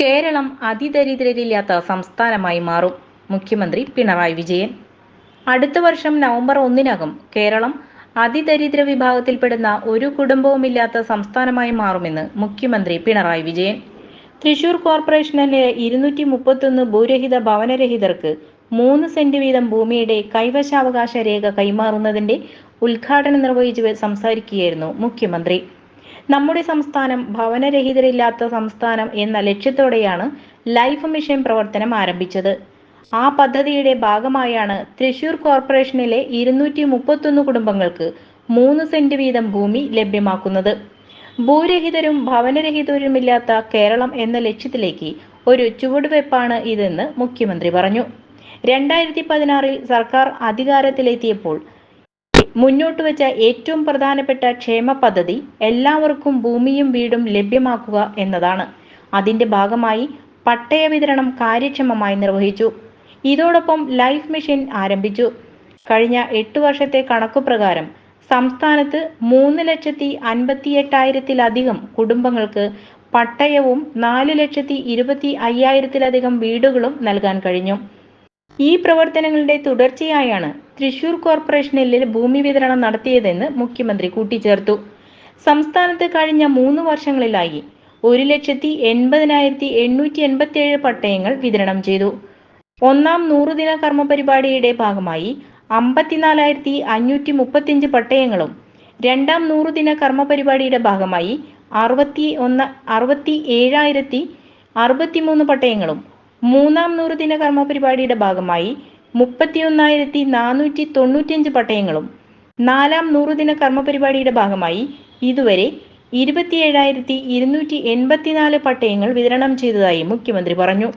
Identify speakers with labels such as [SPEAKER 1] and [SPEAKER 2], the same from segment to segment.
[SPEAKER 1] കേരളം അതിദരിദ്രരില്ലാത്ത സംസ്ഥാനമായി മാറും. മുഖ്യമന്ത്രി പിണറായി വിജയൻ. അടുത്ത വർഷം നവംബർ ഒന്നിനകം കേരളം അതിദരിദ്ര വിഭാഗത്തിൽപ്പെടുന്ന ഒരു കുടുംബവുമില്ലാത്ത സംസ്ഥാനമായി മാറുമെന്ന് മുഖ്യമന്ത്രി പിണറായി വിജയൻ. തൃശൂർ കോർപ്പറേഷനിലെ ഇരുന്നൂറ്റി മുപ്പത്തൊന്ന് ഭൂരഹിത ഭവനരഹിതർക്ക് മൂന്ന് സെന്റ് വീതം ഭൂമിയുടെ കൈവശാവകാശ രേഖ കൈമാറുന്നതിന്റെ ഉദ്ഘാടനം നിർവഹിച്ച് സംസാരിക്കുകയായിരുന്നു മുഖ്യമന്ത്രി. നമ്മുടെ സംസ്ഥാനം ഭവനരഹിതരില്ലാത്ത സംസ്ഥാനം എന്ന ലക്ഷ്യത്തോടെയാണ് ലൈഫ് മിഷൻ പ്രവർത്തനം ആരംഭിച്ചത്. ആ പദ്ധതിയുടെ ഭാഗമായാണ് തൃശൂർ കോർപ്പറേഷനിലെ ഇരുന്നൂറ്റി മുപ്പത്തൊന്ന് കുടുംബങ്ങൾക്ക് മൂന്ന് സെന്റ് വീതം ഭൂമി ലഭ്യമാക്കുന്നത്. ഭൂരഹിതരും ഭവനരഹിതരുമില്ലാത്ത കേരളം എന്ന ലക്ഷ്യത്തിലേക്ക് ഒരു ചുവടുവെപ്പാണ് ഇതെന്ന് മുഖ്യമന്ത്രി പറഞ്ഞു. രണ്ടായിരത്തി പതിനാറിൽ സർക്കാർ അധികാരത്തിലെത്തിയപ്പോൾ മുന്നോട്ട് വെച്ച ഏറ്റവും പ്രധാനപ്പെട്ട ക്ഷേമ പദ്ധതി എല്ലാവർക്കും ഭൂമിയും വീടും ലഭ്യമാക്കുക എന്നതാണ്. അതിന്റെ ഭാഗമായി പട്ടയ വിതരണം കാര്യക്ഷമമായി നിർവഹിച്ചു. ഇതോടൊപ്പം ലൈഫ് മിഷൻ ആരംഭിച്ചു. കഴിഞ്ഞ എട്ട് വർഷത്തെ കണക്കു പ്രകാരം സംസ്ഥാനത്ത് മൂന്ന് ലക്ഷത്തി അൻപത്തി എട്ടായിരത്തിലധികം കുടുംബങ്ങൾക്ക് പട്ടയവും നാല് ലക്ഷത്തി ഇരുപത്തി അയ്യായിരത്തിലധികം വീടുകളും നൽകാൻ കഴിഞ്ഞു. ഈ പ്രവർത്തനങ്ങളുടെ തുടർച്ചയായാണ് തൃശൂർ കോർപ്പറേഷനിൽ ഭൂമി വിതരണം നടത്തിയതെന്ന് മുഖ്യമന്ത്രി കൂട്ടിച്ചേർത്തു. സംസ്ഥാനത്ത് കഴിഞ്ഞ മൂന്ന് വർഷങ്ങളിലായി ഒരു ലക്ഷത്തി എൺപതിനായിരത്തി എണ്ണൂറ്റി എൺപത്തി ഏഴ് പട്ടയങ്ങൾ വിതരണം ചെയ്തു. ഒന്നാം നൂറുദിന കർമ്മ പരിപാടിയുടെ ഭാഗമായി അമ്പത്തിനാലായിരത്തി അഞ്ഞൂറ്റി മുപ്പത്തിയഞ്ച് പട്ടയങ്ങളും രണ്ടാം നൂറുദിന കർമ്മ പരിപാടിയുടെ ഭാഗമായി അറുപത്തി ഒന്ന് അറുപത്തി ഏഴായിരത്തി അറുപത്തിമൂന്ന് പട്ടയങ്ങളും മൂന്നാം നൂറുദിന കർമ്മ പരിപാടിയുടെ ഭാഗമായി മുപ്പത്തിയൊന്നായിരത്തി നാനൂറ്റി തൊണ്ണൂറ്റിയഞ്ച് പട്ടയങ്ങളും നാലാം നൂറുദിന കർമ്മ പരിപാടിയുടെ ഭാഗമായി ഇതുവരെ ഇരുപത്തിയേഴായിരത്തി ഇരുന്നൂറ്റി എൺപത്തിനാല് പട്ടയങ്ങൾ വിതരണം ചെയ്തതായി മുഖ്യമന്ത്രി പറഞ്ഞു.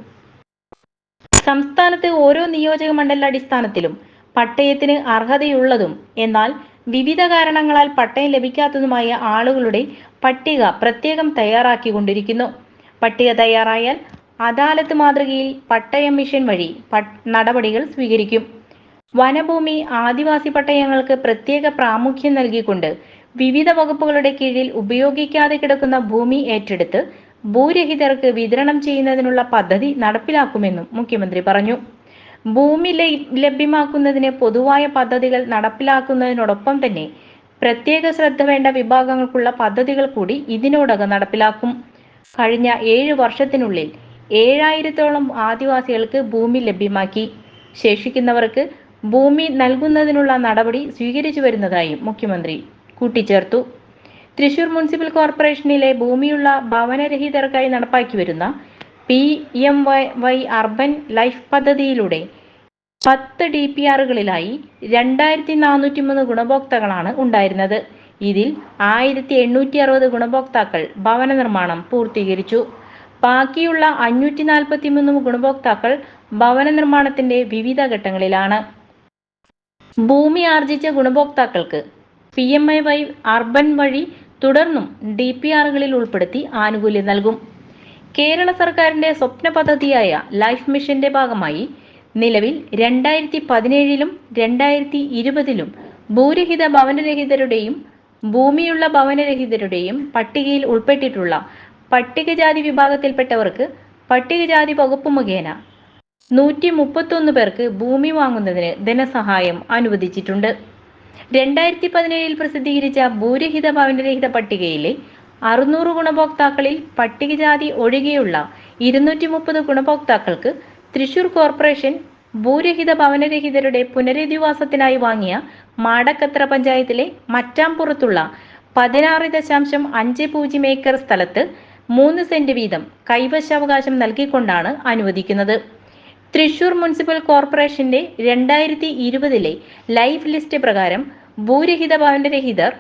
[SPEAKER 1] സംസ്ഥാനത്ത് ഓരോ നിയോജക മണ്ഡല അടിസ്ഥാനത്തിലും പട്ടയത്തിന് അർഹതയുള്ളതും എന്നാൽ വിവിധ കാരണങ്ങളാൽ പട്ടയം ലഭിക്കാത്തതുമായ ആളുകളുടെ പട്ടിക പ്രത്യേകം തയ്യാറാക്കിക്കൊണ്ടിരിക്കുന്നു. പട്ടിക തയ്യാറായാൽ അദാലത്ത് മാതൃകയിൽ പട്ടയം മിഷൻ വഴി നടപടികൾ സ്വീകരിക്കും. വനഭൂമി ആദിവാസി പട്ടയങ്ങൾക്ക് പ്രത്യേക പ്രാമുഖ്യം നൽകിക്കൊണ്ട് വിവിധ വകുപ്പുകളുടെ കീഴിൽ ഉപയോഗിക്കാതെ കിടക്കുന്ന ഭൂമി ഏറ്റെടുത്ത് ഭൂരഹിതർക്ക് വിതരണം ചെയ്യുന്നതിനുള്ള പദ്ധതി നടപ്പിലാക്കുമെന്നും മുഖ്യമന്ത്രി പറഞ്ഞു. ഭൂമി ലഭ്യമാക്കുന്നതിന് പൊതുവായ പദ്ധതികൾ നടപ്പിലാക്കുന്നതിനോടൊപ്പം തന്നെ പ്രത്യേക ശ്രദ്ധ വേണ്ട വിഭാഗങ്ങൾക്കുള്ള പദ്ധതികൾ കൂടി ഇതിനോടകം നടപ്പിലാക്കും. കഴിഞ്ഞ ഏഴ് വർഷത്തിനുള്ളിൽ ഏഴായിരത്തോളം ആദിവാസികൾക്ക് ഭൂമി ലഭ്യമാക്കി. ശേഷിക്കുന്നവർക്ക് ഭൂമി നൽകുന്നതിനുള്ള നടപടി സ്വീകരിച്ചു വരുന്നതായും മുഖ്യമന്ത്രി കൂട്ടിച്ചേർത്തു. തൃശൂർ മുനിസിപ്പൽ കോർപ്പറേഷനിലെ ഭൂമിയുള്ള ഭവനരഹിതർക്കായി നടപ്പാക്കി വരുന്ന P M Y Y urban life പദ്ധതിയിലൂടെ പത്ത് ഡി പി ആറുകളിലായി രണ്ടായിരത്തി നാനൂറ്റി മൂന്ന് ഗുണഭോക്താക്കളാണ് ഉണ്ടായിരുന്നത്. ഇതിൽ ആയിരത്തി എണ്ണൂറ്റി അറുപത് ഗുണഭോക്താക്കൾ ഭവന നിർമ്മാണം പൂർത്തീകരിച്ചു. ബാക്കിയുള്ള അഞ്ഞൂറ്റി നാൽപ്പത്തി മൂന്ന് ഗുണഭോക്താക്കൾ ഭവന നിർമ്മാണത്തിന്റെ വിവിധ ഘട്ടങ്ങളിലാണ്. ഭൂമി ആർജിച്ച ഗുണഭോക്താക്കൾക്ക് P M I Y urban വഴി തുടർന്നും ഡി പി ആറുകളിൽ ഉൾപ്പെടുത്തി ആനുകൂല്യം നൽകും. കേരള സർക്കാരിന്റെ സ്വപ്ന പദ്ധതിയായ ലൈഫ് മിഷന്റെ ഭാഗമായി നിലവിൽ രണ്ടായിരത്തി പതിനേഴിലും രണ്ടായിരത്തി ഇരുപതിലും ഭൂരഹിത ഭവനരഹിതരുടെയും ഭൂമിയുള്ള ഭവനരഹിതരുടെയും പട്ടികയിൽ ഉൾപ്പെട്ടിട്ടുള്ള പട്ടികജാതി വിഭാഗത്തിൽപ്പെട്ടവർക്ക് പട്ടികജാതി വകുപ്പ് മുഖേന നൂറ്റി മുപ്പത്തൊന്ന് പേർക്ക് ഭൂമി വാങ്ങുന്നതിന് ധനസഹായം അനുവദിച്ചിട്ടുണ്ട്. രണ്ടായിരത്തി പതിനേഴിൽ പ്രസിദ്ധീകരിച്ച ഭൂരഹിത ഭവനരഹിത പട്ടികയിലെ അറുന്നൂറ് ഗുണഭോക്താക്കളിൽ പട്ടികജാതി ഒഴികെയുള്ള ഇരുന്നൂറ്റി മുപ്പത് ഗുണഭോക്താക്കൾക്ക് തൃശൂർ കോർപ്പറേഷൻ ഭൂരഹിത ഭവനരഹിതരുടെ പുനരധിവാസത്തിനായി വാങ്ങിയ മാടക്കത്ര പഞ്ചായത്തിലെ മറ്റാംപുറത്തുള്ള പതിനാറ് ദശാംശം അഞ്ച് പൂജ്യം ഏക്കർ സ്ഥലത്ത് മൂന്ന് സെന്റ് വീതം കൈവശാവകാശം നൽകിക്കൊണ്ടാണ് അനുവദിക്കുന്നത്. തൃശൂർ മുനിസിപ്പൽ കോർപ്പറേഷന്റെ രണ്ടായിരത്തി ഇരുപതിലെ ലൈഫ് ലിസ്റ്റ് പ്രകാരം ഭൂരഹിത ഭവനരഹിതർ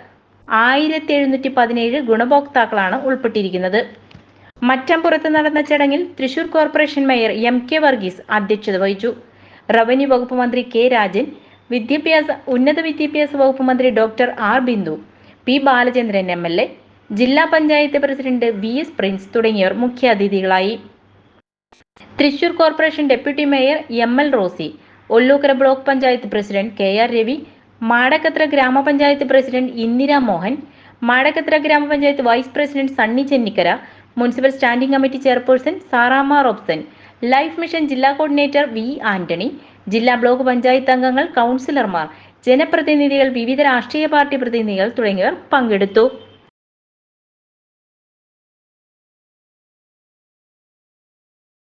[SPEAKER 1] ആയിരത്തി എഴുന്നൂറ്റി പതിനേഴ് ഗുണഭോക്താക്കളാണ് ഉൾപ്പെട്ടിരിക്കുന്നത്. മറ്റംപുറത്ത് നടന്ന ചടങ്ങിൽ Thrissur corporation mayor M K Varghese അധ്യക്ഷത വഹിച്ചു. റവന്യൂ വകുപ്പ് മന്ത്രി കെ രാജൻ വിദ്യാഭ്യാസ ഉന്നത വിദ്യാഭ്യാസ വകുപ്പ് മന്ത്രി doctor R Bindu P Balachandran M L A ജില്ലാ panchayat president V S Prince തുടങ്ങിയവർ മുഖ്യാതിഥികളായി. Thrissur corporation deputy mayor M L Rosy Ollukkara block panchayat president K R Ravi Madakkathara ഗ്രാമപഞ്ചായത്ത് പ്രസിഡന്റ് ഇന്ദിര മോഹൻ മാടക്കത്ര ഗ്രാമപഞ്ചായത്ത് vice president Sunny Chennikkara municipal standing committee chairperson Saramma Robson life mission ജില്ലാ coordinator V Antony ജില്ലാ block panchayat അംഗങ്ങൾ കൗൺസിലർമാർ ജനപ്രതിനിധികൾ വിവിധ രാഷ്ട്രീയ party പ്രതിനിധികൾ തുടങ്ങിയവർ പങ്കെടുത്തു.